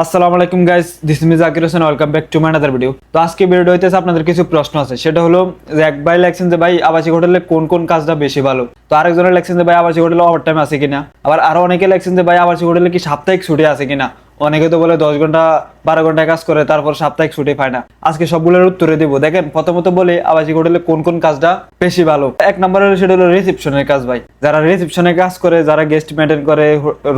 আসসালামু আলাইকুম guys this me Zakir Hossain welcome back to my other video তো আজকে ভিডিও হইতেছে আপনাদের কিছু প্রশ্ন আছে। সেটা হলো যে এক ভাই লেখছেন যে, ভাই, আবাসিক হোটেলে কোন কোন কাজটা বেশি ভালো? তো আরেকজনের লেখছেন যে, ভাই, আবাসিক হোটেলে ওভার টাইম আছে কিনা? আবার আরও অনেকে লেখছেন যে, ভাই, আবাসিক হোটেলে কি সাপ্তাহিক ছুটি আছে কিনা? অনেকে তো বলে দশ ঘণ্টা, বারো ঘণ্টা কাজ করে, তারপর সাপ্তাহিক ছুটি পায় না। আজকে সবগুলোর উত্তরে দিব। দেখেন, প্রথমত বলে, আবাসিক হোটেলে কোন কোন কাজটা বেশি ভালো? এক নম্বর সেটা হলো রিসেপশনের কাজ ভাই। যারা রিসেপশনে কাজ করে, যারা গেস্ট মেনটেন করে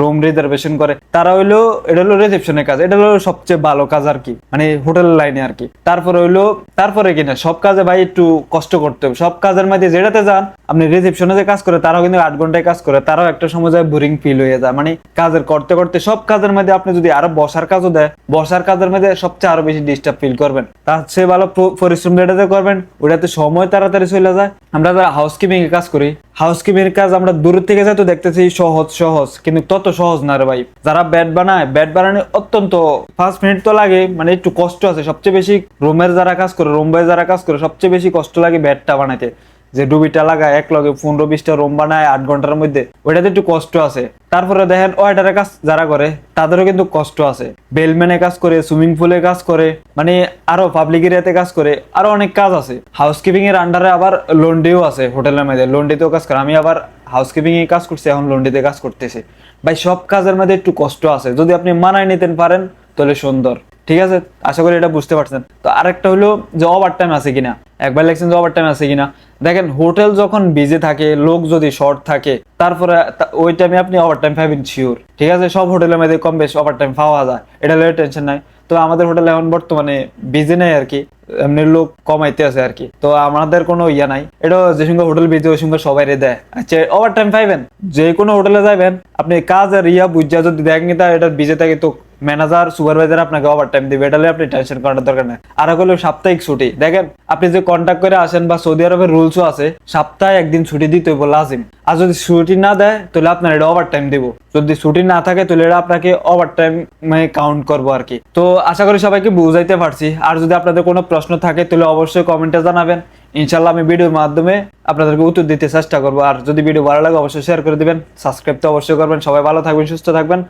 রুম রিজার্ভেশন করে, তারা হইল, এটা হলো রিসেপশনের কাজ। এটা হলো সবচেয়ে ভালো কাজ আর কি মানে হোটেল লাইনে আর কি। তারপরে হইল, তারপরে কিনা, সব কাজে ভাই একটু কষ্ট করতে হবে। সব কাজের মধ্যে যেটাতে যান আপনি রিসেপশনে যে কাজ করে, তারাও কিন্তু আট ঘন্টায় কাজ করে, তারাও একটা সময় যায় বোরিং ফিল হয়ে যায়। মানে কাজের করতে করতে সব কাজের মধ্যে আপনি যদি আরও বসার কাজও দেয়, বসার কাজের মধ্যে সবচেয়ে আরও বেশি ডিস্টার্ব ফিল করবেন। তার চেয়ে ভালো পরিশ্রম যেটাতে করবেন, ওটাতে সময় তাড়াতাড়ি চলে যায়। আমরা যারা হাউসকিপিং এর কাজ করি হাউসকিপিং এর কাজ আমরা দূর থেকে যাই তো দেখতেছি সহজ সহজ, কিন্তু তত সহজ না রে ভাই। যারা ব্যাট বানায় ব্যাট বানানো অত্যন্ত পাঁচ মিনিট তো লাগে মানে একটু কষ্ট আছে। সবচেয়ে বেশি রুমের যারা কাজ করে রুম যারা কাজ করে, সবচেয়ে বেশি কষ্ট লাগে ব্যাটটা বানাইতে। যে ডুবিটা লাগায়, এক লগে পনেরো বিশটা রুম বানায়, আট ঘণ্টার মধ্যে, ওইটাতে একটু কষ্ট আছে। তারপরে দেখেন ওয়াইটারের কাজ যারা করে, তাদেরও কিন্তু কষ্ট আছে। বেলম্যানে কাজ করে সুইমিং পুলে কাজ করে মানে আরও পাবলিক এরিয়াতে কাজ করে, আরও অনেক কাজ আছে। হাউসকিপিং এর আন্ডারে আবার লন্ডিও আছে হোটেলের মধ্যে। লন্ডিতেও কাজ করে, আমি আবার হাউসকিপিং এ কাজ করছি, এখন লন্ডিতে কাজ করতেছি। ভাই, সব কাজের মধ্যে একটু কষ্ট আছে। যদি আপনি মানায় নিতে পারেন, তাহলে সুন্দর। ঠিক আছে? আশা করি এটা বুঝতে পারছেন। তো আরেকটা হলো যে ওভার টাইম আছে কিনা। একবার লেখছেন যে ওভার টাইম আছে কিনা। দেখেন হোটেল যখন বিজি থাকে, লোক যদি শর্ট থাকে, তারপরে ওই টাইমে আপনি ওভার টাইম পাবেন শিওর ঠিক আছে? সব হোটেলের মধ্যে কম বেশ ওভার টাইম পাওয়া যায়। এটা লয়ে টেনশন নাই। তো আমাদের হোটেলে এখন বর্তমানে বিজি নেই আর কি। এমনি লোক কমাইতে আছে আর কি। তো আমাদের কোনো ইয়া নাই। এটা যে সঙ্গে হোটেল বিজি ওই সঙ্গে সবাই দেয়। আচ্ছা ওভার টাইম পাইবেন? যে কোনো হোটেলে যাবেন আপনি কাজ আর ইয়া বুঝা যদি দেখেন তা এটা বিজে থাকে তো ম্যানেজার, সুপারভাইজার আপনাকে ওভার টাইম দিবে, এটা আপনি টেনশন করার দরকার নেই। আর হলো সাপ্তাহিক ছুটি। দেখেন, আপনি যে কন্ট্যাক্ট করে আসেন বা সৌদি আরবের রুলসও আছে, সপ্তাহে একদিন ছুটি দিতে হইব লাজিম। আর যদি ছুটি না দেয়, তাহলে আপনার এটা ওভার টাইম দিব। যদি ছুটি না থাকে, তাহলে এটা আপনাকে ওভার টাইম মানে কাউন্ট করব আর কি। তো আশা করি সবাইকে বুঝাইতে পারছি। আর যদি আপনাদের কোনো প্রশ্ন থাকে, তাহলে অবশ্যই কমেন্টে জানাবেন। ইনশাল্লাহ আমি ভিডিওর মাধ্যমে আপনাদেরকে উত্তর দিতে চেষ্টা করব। আর যদি ভিডিও ভালো লাগে, অবশ্যই শেয়ার করে দিবেন। সাবস্ক্রাইব তো অবশ্যই করবেন। সবাই ভালো থাকবেন, সুস্থ থাকবেন।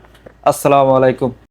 আসসালামু আলাইকুম।